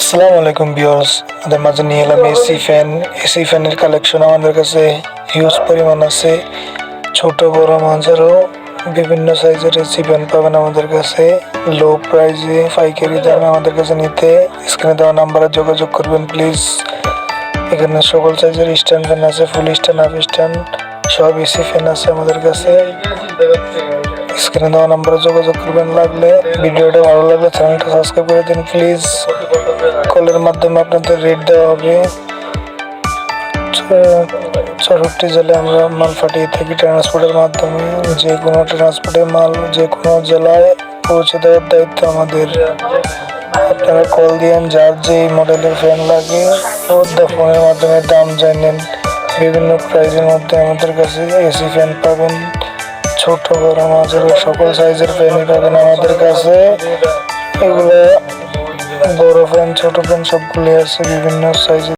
আসসালামু আলাইকুম ভিউয়ার্স, আমাদের মাঝে নিয়ে এলাম এসি ফ্যান এসি ফ্যানের কালেকশন আমাদের কাছে হিউজ পরিমাণ আছে। ছোট, বড়, মাঝারও বিভিন্ন সাইজের এসি ফ্যান পাবেন আমাদের কাছে। লো প্রাইসে পাইকারি দামে আমাদের কাছে নিতে। স্ক্রিনে দেওয়া নাম্বারে যোগাযোগ করবেন প্লিজ এখানে সকল সাইজের স্ট্যান্ড ফ্যান আছে ফুল স্ট্যান্ড হাফ স্ট্যান্ড সব এসি ফ্যান আছে আমাদের কাছে। স্ক্রিনে দেওয়া নাম্বারে যোগাযোগ করবেন। লাগলে ভিডিওটা ভালো লাগলে চ্যানেলটা সাবস্ক্রাইব করে দিন, প্লিজ। কলের মাধ্যমে আপনাদের রেট দেওয়া হবে। চৌষট্টি জেলায় আমরা মাল পাঠিয়ে থাকি ট্রান্সপোর্টের মাধ্যমে। যে কোনো ট্রান্সপোর্টের মাল যে কোনো জেলায় পৌঁছে দেওয়ার দায়িত্ব আমাদের। আপনারা কল দিয়েন, যার যে মডেলের ফ্যান লাগে ও ফোনের মাধ্যমে দাম জানেন। বিভিন্ন প্রাইজের মধ্যে আমাদের কাছে এসি ফ্যান পাবেন। ছোট বড় মাছের সকল সাইজের ফ্যানই পাবেন আমাদের কাছে। এগুলো বড় ফ্যান ছোট ফ্যান সবগুলি আছে বিভিন্ন সাইজের।